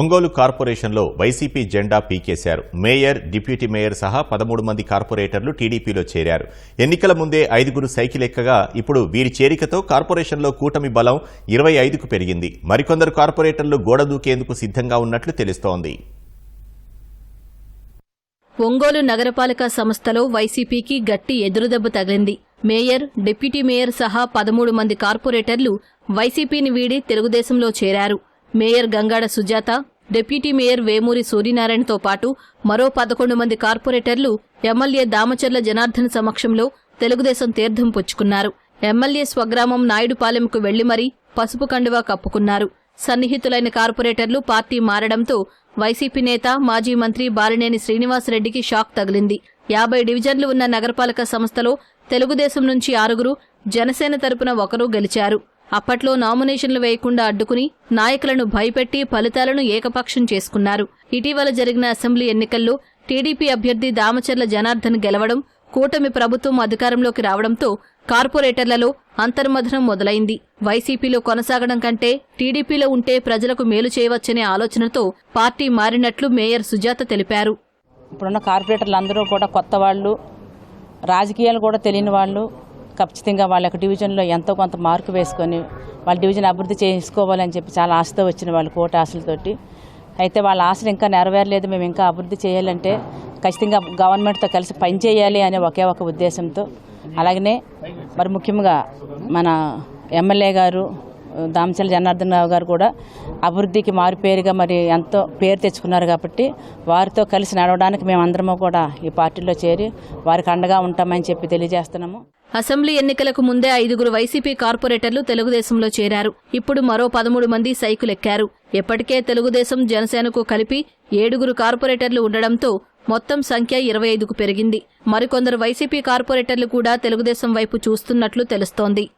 ఒంగోలు కార్పొరేషన్లో వైసీపీ జెండా పీకేశారు. Mayor deputy mayor సహా పదమూడు మంది కార్పొరేటర్లు టీడీపీలో చేరారు. ఎన్నికల ముందే ఐదుగురు సైకిల్ ఎక్కగా ఇప్పుడు వీరి చేరికతో కార్పొరేషన్లో కూటమి బలం ఇరవై ఐదుకు పెరిగింది. మరికొందరు కార్పొరేటర్లు గోడ దూకేందుకు సిద్ధంగా ఉన్నట్లు తెలుస్తోంది. ఒంగోలు నగరపాలక సంస్థలో వైసీపీకి గట్టి ఎదురుదెబ్బ తగిలింది. మేయర్ డిప్యూటీ మేయర్ సహా పదమూడు మంది కార్పొరేటర్లు వైసీపీని వీడి తెలుగుదేశంలో చేరారు. Mayor Gangada Sujatha deputy mayor Vemuri సూర్యనారాయణతో పాటు మరో పదకొండు మంది కార్పొరేటర్లు ఎమ్మెల్యే దామచర్ల జనార్దన్ సమక్షంలో తెలుగుదేశం తీర్థం పుచ్చుకున్నారు. ఎమ్మెల్యే స్వగ్రామం నాయుడుపాలెంకు వెళ్ళి మరీ పసుపు కండువా కప్పుకున్నారు. సన్నిహితులైన కార్పొరేటర్లు పార్టీ మారడంతో వైసీపీ నేత మాజీ మంత్రి బాలినేని శ్రీనివాసరెడ్డికి షాక్ తగిలింది. యాభై డివిజన్లు ఉన్న నగరపాలక సంస్థలో తెలుగుదేశం నుంచి ఆరుగురు జనసేన తరపున ఒకరు గెలిచారు. అప్పట్లో నామినేషన్లు వేయకుండా అడ్డుకుని నాయకులను భయపెట్టి ఫలితాలను ఏకపక్షం చేసుకున్నారు. ఇటీవల జరిగిన అసెంబ్లీ ఎన్నికల్లో టీడీపీ అభ్యర్థి దామచర్ల జనార్దన్ గెలవడం కూటమి ప్రభుత్వం అధికారంలోకి రావడంతో కార్పొరేటర్లలో అంతర్మథనం మొదలైంది. వైసీపీలో కొనసాగడం కంటే టీడీపీలో ఉంటే ప్రజలకు మేలు చేయవచ్చనే ఆలోచనతో పార్టీ మారినట్లు మేయర్ సుజాత తెలిపారు. ఇప్పుడున్న కార్పొరేటర్లు అందరూ కూడా కొత్త వాళ్ళు రాజకీయాలు కూడా తెలియని వాళ్ళు ఖచ్చితంగా వాళ్ళ యొక్క డివిజన్లో ఎంతో కొంత మార్కు వేసుకొని వాళ్ళ డివిజన్ అభివృద్ధి చేసుకోవాలని చెప్పి చాలా ఆశతో వచ్చిన వాళ్ళు కోట ఆశలతోటి. అయితే వాళ్ళ ఆశలు ఇంకా నెరవేరలేదు. మేము ఇంకా అభివృద్ధి చేయాలంటే ఖచ్చితంగా గవర్నమెంట్తో కలిసి పనిచేయాలి అనే ఒకే ఒక ఉద్దేశంతో. అలాగనే మరి ముఖ్యంగా మన ఎమ్మెల్యే గారు దామచల జనార్దన్ రావు గారు కూడా అభివృద్ధికి మారుపేరుగా మరి ఎంతో పేరు తెచ్చుకున్నారు కాబట్టి వారితో కలిసి నడవడానికి మేమందరము కూడా ఈ పార్టీలో చేరి వారికి అండగా ఉంటామని చెప్పి తెలియజేస్తున్నాము. అసెంబ్లీ ఎన్నికలకు ముందే ఐదుగురు వైసీపీ కార్పొరేటర్లు తెలుగుదేశంలో చేరారు. ఇప్పుడు మరో పదమూడు మంది సైకులెక్కారు. ఎప్పటికే తెలుగుదేశం జనసేనకు కలిపి ఏడుగురు కార్పొరేటర్లు ఉండడంతో మొత్తం సంఖ్య ఇరవై ఐదుకు పెరిగింది. మరికొందరు వైసీపీ కార్పొరేటర్లు కూడా తెలుగుదేశం వైపు చూస్తున్నట్లు తెలుస్తోంది.